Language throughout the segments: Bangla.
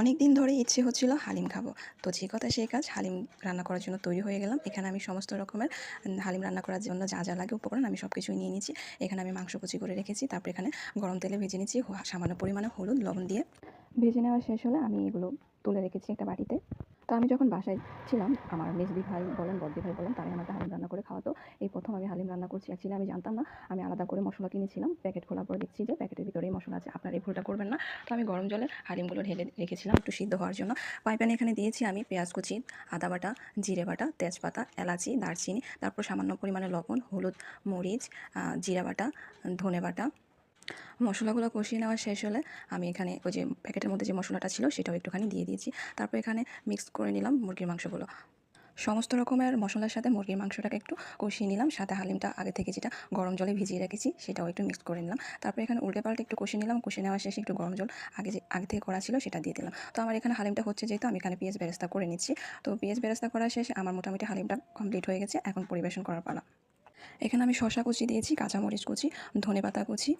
অনেক দিন ধরে ইচ্ছে হচ্ছিল হালিম খাব। তো যে কথা সেই কাজ, হালিম রান্না করার জন্য তৈরি হয়ে গেলাম। এখানে আমি সমস্ত রকমের হালিম রান্না করার জন্য যা যা লাগে উপকরণ আমি সব কিছুই নিয়ে নিয়েছি। এখানে আমি মাংস কুচি করে রেখেছি, তারপর এখানে গরম তেলে ভেজে নিয়েছি সামান্য পরিমাণে হলুদ, লবণ দিয়ে ভেজে নেওয়া শেষ হলে আমি এগুলো তুলে রেখেছি একটা বাটিতে। তো আমি যখন বাসায় ছিলাম, আমার মেজদি ভাই বলেন বদ্দি ভাই বলেন, তারাই আমাকে হালিম রান্না করে খাওয়াতো। এই প্রথম আমি হালিম রান্না করছি অ্যাকচুয়ালি আমি জানতাম না। আমি আলাদা করে মশলা কিনেছিলাম প্যাকেট খোলার পর দেখছি যে প্যাকেটের ভিতরেই মশলা আছে, আপনার এই ভুলটা করবেন না। তো আমি গরম জলে হালিমগুলো ঢেলে রেখেছিলাম একটু সিদ্ধ হওয়ার জন্য। পাইপ্যানে এখানে দিয়েছি আমি, পেঁয়াজ কুচি, আদা বাটা, জিরে বাটা, তেজপাতা, এলাচি, দারচিনি, তারপর সামান্য পরিমাণে লবণ, হলুদ, মরিচ জিরা বাটা, ধনে বাটা মশলাগুলো কষিয়ে নেওয়া শেষ হলে আমি এখানে ওই যে প্যাকেটের মধ্যে যে মশলাটা ছিল সেটাও একটুখানি দিয়ে দিয়েছি। তারপর এখানে মিক্স করে নিলাম মুরগির মাংসগুলো। সমস্ত রকমের মশলার সাথে মুরগির মাংসটাকে একটু কষিয়ে নিলাম সাথে হালিমটা আগে থেকে যেটা গরম জলে ভিজিয়ে রেখেছি সেটাও একটু মিক্স করে নিলাম। তারপর এখানে উল্টে পাল্টে একটু কষিয়ে নিলাম, কষিয়ে নেওয়া শেষে একটু গরম জল আগে যে, আগে থেকে করা ছিল সেটা দিয়ে দিলাম। তো আমার এখানে হালিমটা হচ্ছে যেহেতু আমি এখানে পেঁয়াজ বেরেস্তা করে নিচ্ছি। তো পেঁয়াজ বেরেস্তা করা শেষে আমার মোটামুটি হালিমটা কমপ্লিট হয়ে গেছে, এখন পরিবেশন করার পালা। এখানে আমি শশা কুচি দিয়েছি, কাঁচামরিচ কুচি ধনে পাতা কুচি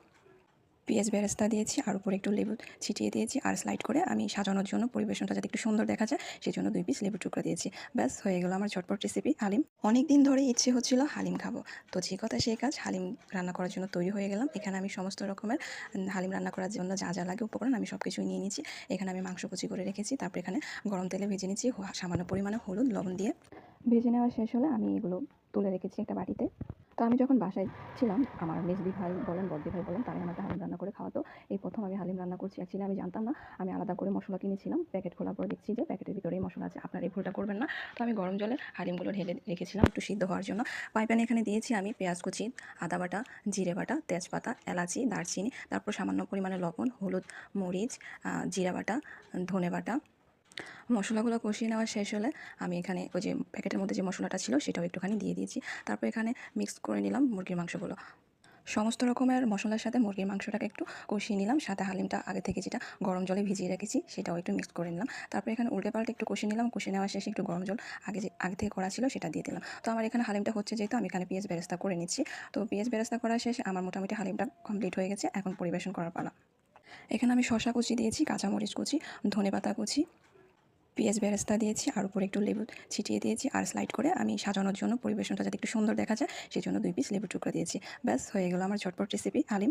পেঁয়াজ, বেরেস্তা দিয়েছি, আর উপরে একটু লেবু ছিটিয়ে দিয়েছি, আর স্লাইড করে আমি সাজানোর জন্য পরিবেশনটা যাতে একটু সুন্দর দেখা যায় সেই জন্য দুই পিস লেবু টুকরা দিয়েছি। ব্যাস, হয়ে গেল আমার ঝটপট রেসিপি হালিম। অনেক দিন ধরে ইচ্ছে হচ্ছিল হালিম খাব। তো যে কথা সেই কাজ, হালিম রান্না করার জন্য তৈরি হয়ে গেলাম। এখানে আমি সমস্ত রকমের হালিম রান্না করার জন্য যা যা লাগে উপকরণ আমি সব কিছুই নিয়ে নিয়েছি। এখানে আমি মাংস কুচি করে রেখেছি, তারপর এখানে গরম তেলে ভেজে নিয়েছি সামান্য পরিমাণে হলুদ, লবণ দিয়ে। ভেজে নেওয়া শেষ হলে আমি এগুলো তুলে রেখেছি একটা বাটিতে। তো আমি যখন বাসায় ছিলাম, আমার মেজদি ভাই বলেন বদ্দি ভাই বলেন, তারাই আমাকে হালিম রান্না করে খাওয়াতো। এই প্রথম আমি হালিম রান্না করছি অ্যাকচুয়ালি আমি জানতাম না। আমি আলাদা করে মশলা কিনেছিলাম, প্যাকেট খোলার পর দেখছি যে প্যাকেটের ভিতরেই মশলা আছে। আপনার এই ভুলটা করবেন না। তো আমি গরম জলে হালিমগুলো ঢেলে রেখেছিলাম একটু সিদ্ধ হওয়ার জন্য। পাইপ্যানে এখানে দিয়েছি আমি পেঁয়াজ কুচি, আদা বাটা, জিরে বাটা, তেজপাতা, এলাচি, দারচিনি, তারপর সামান্য পরিমাণে লবণ, হলুদ মরিচ জিরা বাটা, ধনে বাটা মশলাগুলো কষিয়ে নেওয়া শেষ হলে আমি এখানে ওই যে প্যাকেটের মধ্যে যে মশলাটা ছিল সেটাও একটুখানি দিয়ে দিয়েছি। তারপর এখানে মিক্স করে নিলাম মুরগির মাংসগুলো। সমস্ত রকমের মশলার সাথে মুরগির মাংসটাকে একটু কষিয়ে নিলাম। সাথে হালিমটা আগে থেকে যেটা গরম জলে ভিজিয়ে রেখেছি সেটাও একটু মিক্স করে নিলাম। তারপর এখানে উল্টে পাল্টে একটু কষিয়ে নিলাম। কষিয়ে নেওয়া শেষে একটু গরম জল আগে যে, আগে থেকে করা ছিল সেটা দিয়ে দিলাম। তো আমার এখানে হালিমটা হচ্ছে যেহেতু আমি এখানে পেঁয়াজ বেরেস্তা করে নিচ্ছি। তো পেঁয়াজ বেরেস্তা করা শেষে আমার মোটামুটি হালিমটা কমপ্লিট হয়ে গেছে। এখন পরিবেশন করার পালা। এখানে আমি শশা কুচি দিয়েছি, কাঁচামরিচ কুচি ধনে পাতা কুচি পেঁয়াজ, বেরেস্তা দিয়েছি, আর উপরে একটু লেবু ছিটিয়ে দিয়েছি, আর স্লাইড করে আমি সাজানোর জন্য পরিবেশনটা যাতে একটু সুন্দর দেখা যায় সেই জন্য দুই পিস লেবু টুকরা দিয়েছি। ব্যাস, হয়ে গেল আমার ঝটপট রেসিপি হালিম।